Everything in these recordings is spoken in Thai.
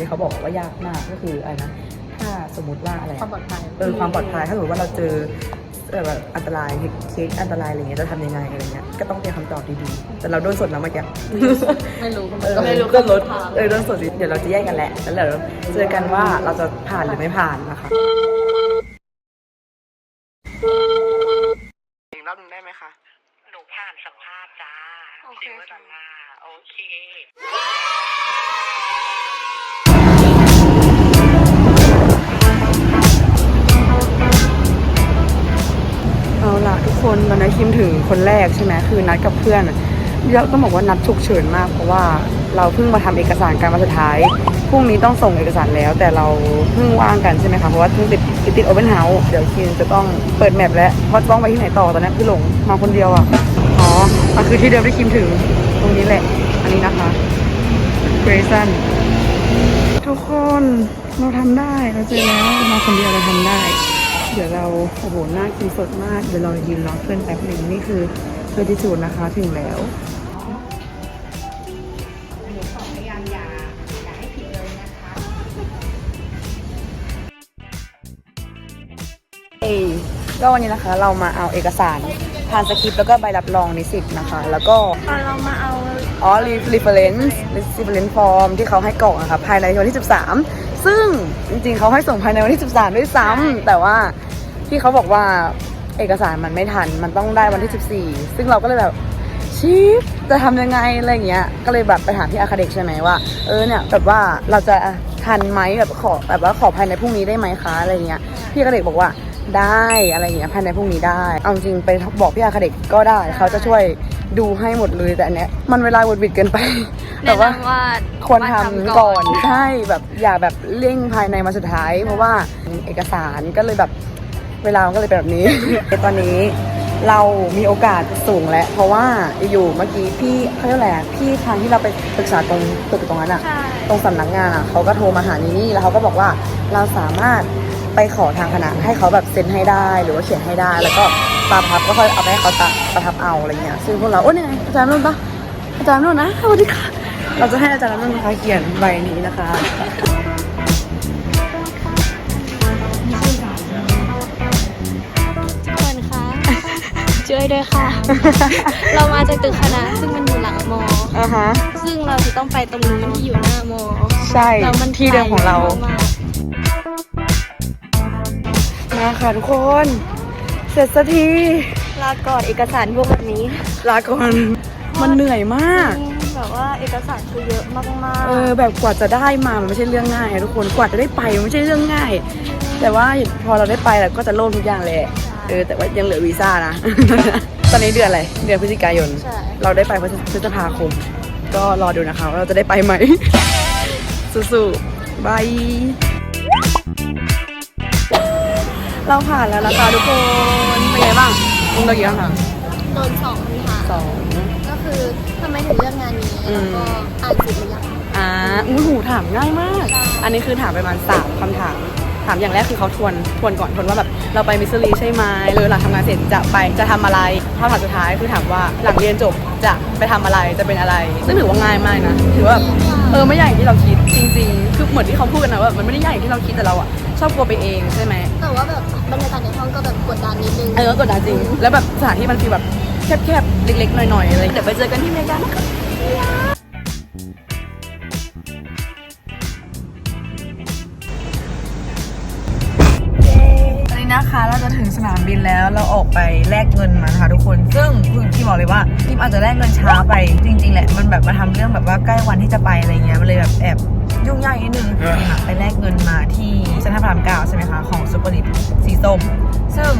ที่สุดท้ายที่เขาบอกว่ายากมากก็คืออะไรนะถ้าสมมติว่าอะไรอะความปลอดภัยเออความปลอดภัยถ้าสมมติว่าเราเจอเออแบบอันตรายเคสอันตรายอะไรเงี้ยจะทำยังไงอะไรเงี้ยก็ต้องเตรียมคำตอบดีๆ แต่เราโดนสดแล้วเมื่อกี้ไม่รู้เออก็ไม่รู้ก็ลดเออโดนสดสิเดี๋ยวเราจะแยกกันแหละแล้วเดี๋ยวเจอกันว่าเราจะผ่านหรือไม่ผ่านนะคะ คนแรกใช่ไหมคือนัดกับเพื่อนเราต้องบอกว่านัดฉุกเฉินมาก เพราะว่าเราเพิ่งมาทำเอกสารการมาสุดท้ายพรุ่งนี้ต้องส่งเอกสารแล้ว แต่เราเพิ่งว่างกันใช่ไหมคะเพราะว่าเพิ่งติดติดติดโอเ n นเฮาส์เดี๋ยวคิมจะต้องเปิดแมปแล้วเพราะต้องไปที่ไหนต่อตอนนี้คือหลงมาคนเดียวอะอ๋อมันคือที่เดิมที่คิมถึงตรงนี้แหละ อันนี้นะคะเกรซันทุกคนเราทำได้เราเจอแล้วมาคนเดียวเราทำได้ เดี๋ยวเราโอ้โหหน้ากินสดมาก เดี๋ยวเรายืนรอเพื่อนแป๊บหนึ่งนี่คือเพื่อที่จูดนะคะถึงแล้วเอยก็วันนี้นะคะเรามาเอาเอกสารผ่านสคริปต์แล้วก็ใบรับรองนิสิตนะคะ แล้วก็เรามาเอาอ๋อ reference reference form ที่เขาให้กรอกนะคะภายในวันที่ 13 ซึ่งจริงๆเขาให้ส่งภายในวันที่ 13 ด้วยซ้ำแต่ว่าที่เขาบอกว่าเอกสารมันไม่ทัน มันต้องได้วันที่ 14 ซึ่งเราก็เลยแบบชีฟจะทำยังไงอะไรอย่างเงี้ย ก็เลยแบบไปถามพี่อาคาเด็กใช่ไหมว่าเออเนี่ยแบบว่าเราจะทันไหมแบบขอแบบว่าขอภายในพรุ่งนี้ได้ไหมคะอะไรเงี้ยพี่อาคาเด็กบอกว่า ได้อะไรอย่างเงี้ยภายในพรุ่งนี้ได้ เอาจริงไปบอกพี่อาคาเด็กก็ได้เขาจะช่วยดูให้หมดเลยแต่อันเนี้ยมันเวลาวนบิดเกินไป แต่แนะว่านำว่าควรทำก่อนใช่แบบอย่าแบบเร่งภายในมาสุดท้าย เพราะว่าเอกสารก็เลยแบบเวลามันก็เลยเป็นแบบนี้ ตอนนี้เรามีโอกาสสูงแล้วเพราะว่าอยู่เมื่อกี้พี่เขาเรียกอะไรอะพี่ทางที่เราไปปรึกษาตรงตึกตรงนั้นอะใช่ตรงสำนักงานอะเขาก็โทรมาหานี่นี่แล้วเขาก็บอกว่าเราสามารถ ไปขอทางคณะให้เขาแบบเซ็นให้ได้หรือว่าเขียนให้ได้ แล้วก็ตาพับก็ค่อยเอาไปให้เขาตาประทับเอาอะไรเงี้ยซึ่งพวกเราโอ้ยนี่ไงอาจารย์นุ่นปะอาจารย์นุ่นนะสวัสดีค่ะเราจะให้อาจารย์นุ่นนะคะเขียนใบนี้นะคะทุกคนคะช่วยด้วยค่ะ เรามาจากตึกคณะ ซึ่งมันอยู่หลังมออ่าฮะซึ่งเราจะต้องไปตรงนู้นที่อยู่หน้ามอ ใช่แล้วมันที่เดิมของเราไกลมากมาค่ะทุกคน เสร็จสักทีลาก่อนเอกสารพวกแบบนี้ ลาก่อน มันเหนื่อยมาก แบบว่าเอกสารคือเยอะมากๆ เออแบบกว่าจะได้มา มันไม่ใช่เรื่องง่ายอะทุกคน กว่าจะได้ไปมันไม่ใช่เรื่องง่าย แต่ว่าพอเราได้ไปเราก็จะโล่งทุกอย่างเลยเออแต่ว่ายังเหลือวีซ่านะ ตอนนี้เดือนอะไร เดือนพฤศจิกายน ใช่ เราได้ไปพฤษภาคม ก็รอดูนะคะว่าเราจะได้ไปไหม สู้ๆบาย เราผ่านแล้วนะคะทุกคนเป็นไงบ้างมึงเรากี่คำถามโดนสองคำถามสองก็คือทำไมถึงเลือกงานนี้อืแล้วมก็อ่านสิบหรือยังอ่าอุ้ยหูถามง่ายมาก อันนี้คือถามไปประมาณสามคำถาม ถามอย่างแรกคือเขาทวนทวนก่อนทวนว่าแบบเราไปมิสซูรีใช่ไหมหรือหลังทำงานเสร็จจะไปจะทำอะไรคำถามสุดท้ายคือถามว่าหลังเรียนจบจะไปทำอะไรจะเป็นอะไร ซึ่งถือว่าง่ายมากนะถือว่าแบบเออไม่ใหญ่างที่เราคิดจริง ๆ คือเหมือนที่เขาพูดกันนะว่ามันไม่ได้ใหญ่อย่างที่เราคิดแต่เราอะ ชอบกลัวไปเองใช่ไหมแต่ว่าแบบบรรยากาศในห้องก็แบบกดดันนิดนึงเออกดดันจริง แล้วแบบสถานที่มันฟีลแบบแคบๆ เล็กๆ หน่อยๆ อะไรเดี๋ยวไปเจอกันที่อเมริกานะคะตอนนี้นะคะเราจะถึงสนามบินแล้วเราออกไปแลกเงินมานะคะทุกคน ซึ่งคือพี่บอกเลยว่าทีมอาจจะแลกเงินช้าไปจริง ๆ แหละ มันแบบมาทำเรื่องแบบว่าใกล้วันที่จะไปอะไรเงี้ยมันเลยแบบแอบ ยุ่งยากนิดนึงทีมอะไปแลกเงินมาที่เซ็นทรัลพระรามเก้าใช่ไหมคะของซูเปอร์ลิตสีส้ม ซึ่ง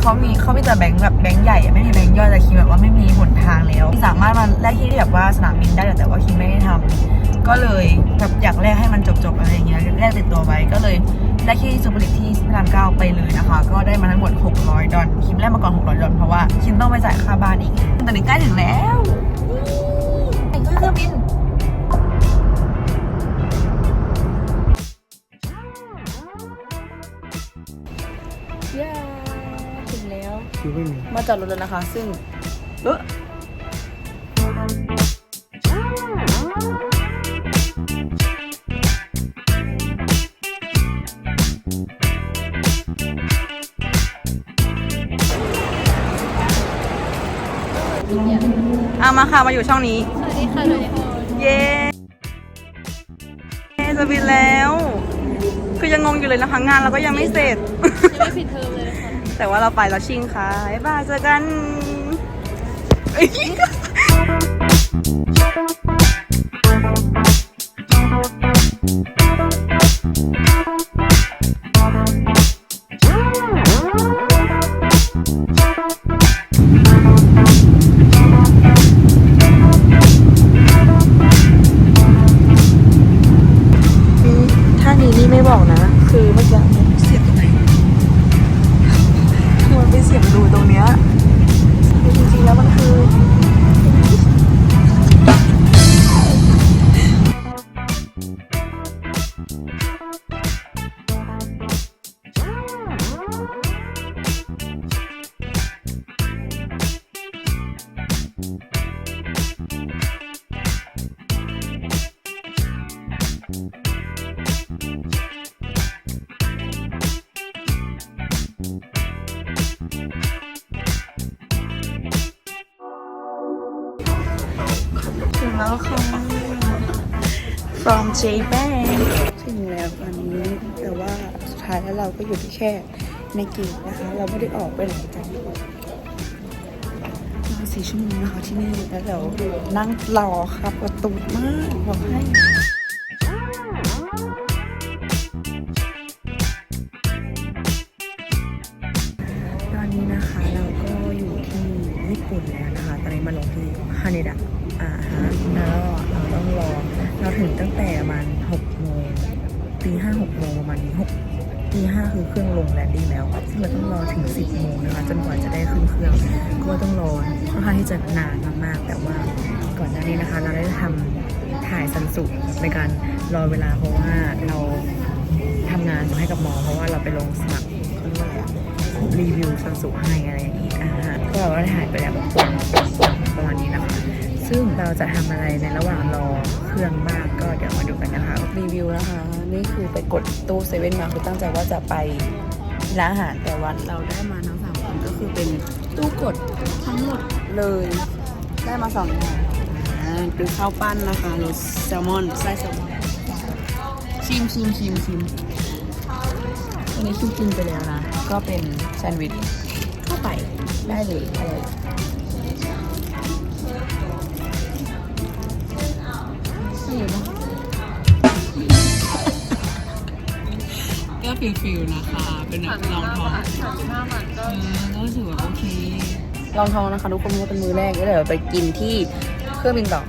เขามีเขามีแต่แบงค์แบบแบงค์ใหญ่อะไม่มีแบงค์ย่อยแต่คิมแบบว่าไม่มีหนทางแล้วสามารถมาแลกที่แบบว่าสนามบินได้แต่ว่าคิมไม่ได้ทำก็เลยแบบอยากแลกให้มันจบๆอะไรอย่างเงี้ยแลกติดตัวไว้ก็เลยแลกที่ซูเปอร์ลิตที่พระรามเก้าไปเลยนะคะ ก็ได้มาทั้งหมด 600 ดอลคิมแลกมาก่อน 600 ดอลเพราะว่าคิมต้องไปจ่ายค่าบ้านอีกตอนนี้ใกล้ถึงแล้วนี่ขึ้นเครื่องบิน คิไม่มี มาจอดรถแล้วนะคะ ซึ่งเออเอามาค่ะ มาอยู่ช่องนี้ สวัสดีค่ะเย้จะบินแล้ว คือยังงงอยู่เลยนะคะ งานเราก็ยังไม่เสร็จ ยังไม่ปิดเทอมเลย แต่ว่าเราไปแล้วชิงค่ะบ๊ายบายเจอกันถ้านี้นี่ไม่บอกนะ คือเมื่อกี้ นี้ยคือจริงๆแล้วมันคือถึง แล้วค่ะ from Japan ถึงแล้ววันนี้แต่ว่าสุดท้ายแล้วเราก็อยู่ที่แค่ในเกตนะคะ เราไม่ได้ออกไปไหนกันมาสี่ชั่วโมงนะคะที่นี่แล้วเดี๋ยวนั่งรอครับประตูมากบอกให้ งแลนดิ้งแล้ว ซึ่งเราต้องรอถึงสิบโมงนะคะจนกว่าจะได้ขึ้นเครื่องก็ต้องรอค่อนข้างที่จะนานมากๆ แต่ว่าก่อนหน้านี้นะคะ เราได้ทำถ่ายสันสุในการรอเวลาเพราะว่าเราทำงานให้กับหมอเพราะว่าเราไปลงสมัครเขาเรียกว่าอะไรอะรีวิวซันสุให้อะไรอย่างนี้อ่าฮะก็เราได้ถ่ายไปแล้วแบบประมาณนี้นะคะซึ่งเราจะทำอะไรในระหว่างรอเครื่องบ้างก็เดี๋ยวมาดูกันนะคะ รีวิวนะคะ นี่คือไปกดตู้เซเว่นมาคือตั้งใจว่าจะไป ร้านอาหารแต่วันเราได้มาทั้งสามคนก็คือเป็นตู้กดทั้งหมดเลย ได้มาสองอย่างอ่าคือข้าวปั้นนะคะรสแซลมอนไส้แซลมอนชิมชิมชิมชิมอันนี้ชิมกินไปแล้วนะ ก็เป็นแซนด์วิชเข้าไปได้เลยอร่อย ฟิลฟิลนะคะ เป็นแบบลองทองเออก็รู้สึกว่าโอเค ลองทองนะคะทุกคนเพราะว่าเป็นมือแรกก็เดี๋ยวไปกินที่เครื่องบินต่อ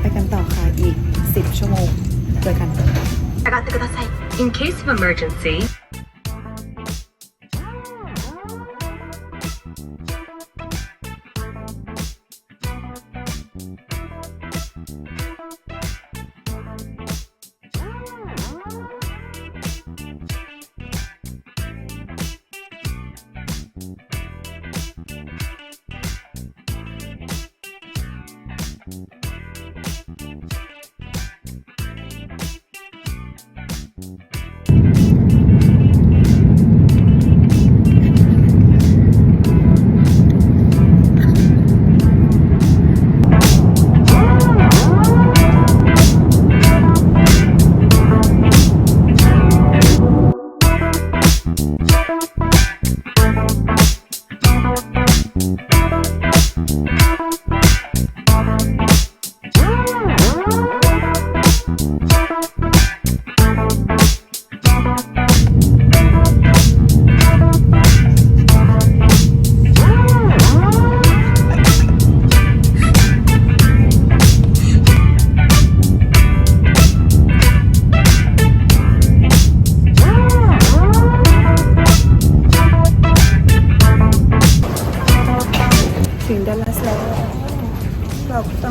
ไปกันต่อค่ะอีก 10 ชั่วโมงเจอกัน In case of emergency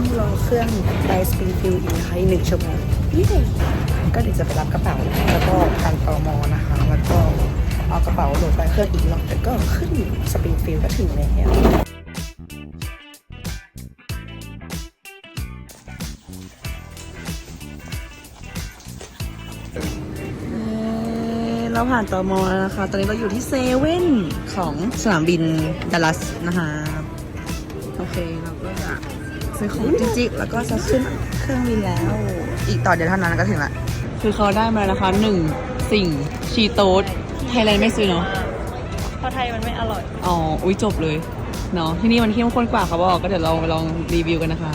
ต้องรอเครื่องไปสปริงฟิลด์อีกนะคะอีกหนึ่งชั่วโมงยี่ก็เดี๋ยวจะไปรับกระเป๋าแล้วก็ทางตอมอนะคะ แล้วก็เอากระเป๋าโหลดไปเครื่องอีกรอบแล้วก็ขึ้นสปริงฟิลด์ก็ถึงแล้วเราผ่านตอมอแล้วนะคะ ตอนนี้เราอยู่ที่เซเว่นของสนามบินดัลลัสนะคะ โอเค เราก็จะ ซื้อของจิ๊กๆแล้วก็จะขึ้นเครื่องบินแล้ว อีกต่อเดียวเท่านั้นก็ถึงละ คือเขาได้มาแล้วนะคะหนึ่งสิ่งชีโต๊ดไทยแลนด์ไม่ซื้อเนาะเพราะไทยมันไม่อร่อย อ๋อ อุ้ยจบเลย เนาะที่นี่มันเข้มข้นกว่าเขาบอกก็เดี๋ยวเราไปลองรีวิวกันนะคะ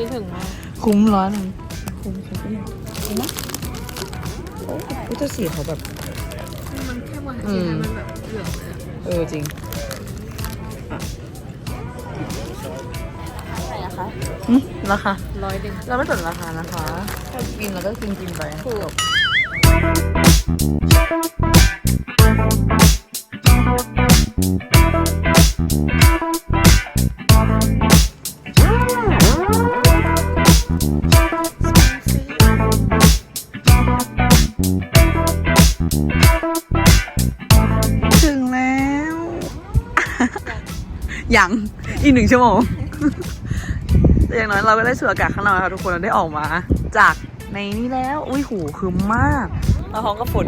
คิดถึงมากคุ้มร้อยหนึ่งคุ้มคุ้มคุ้มคุ้มไหมโอ้ยแต่สีเขาแบบ มันแค่หวานอืสีมมันแบบเหลืองเลยอะเออจริงเท่าไหร่อะคะหึราคาร้อยเด่งเราไม่สนราคานะคะถ้ากินเราก็กินกินไปถูกถึ ยังอีกหนึ่งชั่วโมง แต่อย่างน้อยเราก็ได้สูดอากาศข้างนอกนะคะทุกคนเราได้ออกมา จากในนี้แล้ว อุ้ยหูคือมากมาห้องกับฝน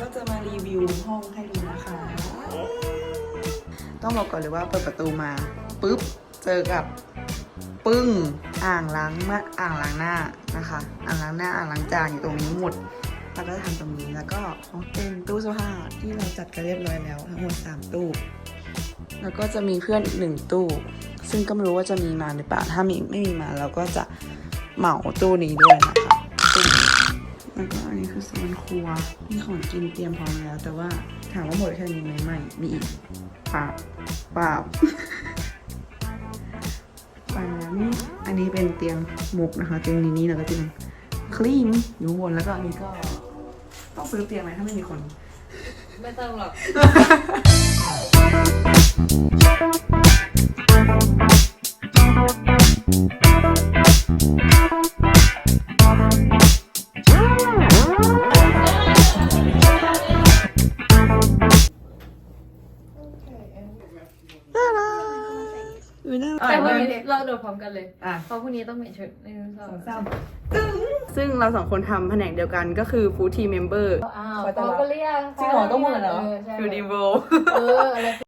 ก็จะมารีวิวห้องให้ดูนะคะ ต้องบอกก่อนเลยว่าเปิดประตูมาปุ๊บเจอกับปึ้งอ่างล้างมาอ่างล้างหน้านะคะ อ่างล้างหน้าอ่างล้างจานอยู่ตรงนี้หมดเราก็จะทำตรงนี้แล้วก็เป็นตู้เสื้อผ้าที่เราจัดกันเรียบร้อยแล้วทั้งหมดสามตู้แล้วก็จะมีเพื่อนอีกหนึ่งตู้ ซึ่งก็ไม่รู้ว่าจะมีมาหรือเปล่าถ้ามีไม่มีมาเราก็จะเหมาตู้นี้ด้วยนะคะ แล้วก็อันนี้คือโซนครัวมีของกินเตรียมพร้อมแล้ว แต่ว่าถามว่าหมดแค่นี้ไหมไม่มีอีกปลาเปลาไปแล้วนี่อันนี้เป็นเตียงมุกนะคะ เตียงนี้นี่แล้วก็เตียงคลีนอยู่บนแล้วก็อันนี้ก็ ต้องซื้อเตียงไหมถ้าไม่มีคน ไม่ต้องหรอก อมกันเลยอะเพราะพรุ่งนี้ต้องเปลี่ยนชุดหนึ่งสองสามซึ่งเราสองคนทำแผนกเดียวกันก็คือฟู l ทีเมมเบอร์อ้าวคอยต้อนรับเขาก็เรียกจริงเหรอต้องเหมือนเหรอเออใช่คือดีโวเอออะไร